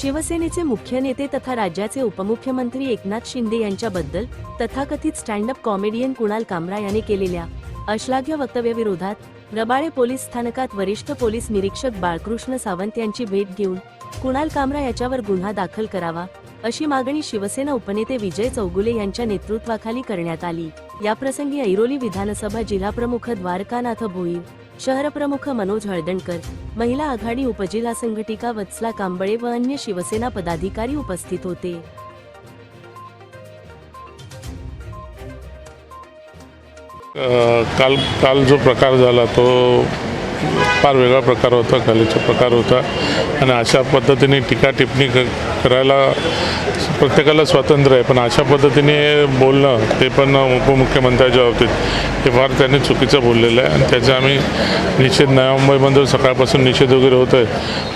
शिवसेनेचे मुख्य नेते तथा राज्याचे उपमुख्यमंत्री एकनाथ शिंदे यांच्याबद्दल तथाकथित stand up comedian Kunal Kamra याने केलेल्या अश्लाघ्य वक्तव्याविरोधात रबाळे पोलीस स्थानकात वरिष्ठ पोलीस निरीक्षक बाळकृष्ण सावंत यांची भेट घेऊन कुणाल कामरा याच्यावर गुन्हा दाखल करावा अशी मागणी शिवसेना उपनेते विजय चौगुले यांच्या नेतृत्वाखाली करण्यात आली. याप्रसंगी ऐरोली विधानसभा जिल्हाप्रमुख द्वारकानाथ भोईर शहरप्रमुख मनोज हळदणकर महिला आघाडी उपजिल्हा संघटिका वत्सला कांबळे व अन्य शिवसेना पदाधिकारी उपस्थित होते. काल काल जो प्रकार झाला तो फार वेगळा प्रकार होता कलेचा प्रकार होता. आणि अशा पद्धतीने टीका टिप्पणी क- करायला प्रत्येकाला स्वातंत्र्य आहे. पण अशा पद्धतीने बोलणं ते पण उपमुख्यमंत्र्याच्या बाबतीत हे फार त्यांनी चुकीचं बोललेलं आहे. आणि त्याचा आम्ही निषेध नव्या मुंबईमध्ये सकाळपासून निषेध वगैरे होतो आहे.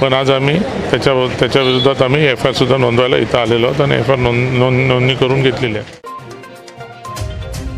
पण आज आम्ही त्याच्या त्याच्या विरोधात आम्ही एफ आय सुद्धा नोंदवायला इथं आलेलो आहोत. आणि एफ आर नोंद नोंद नोंदणी करून घेतलेली आहे.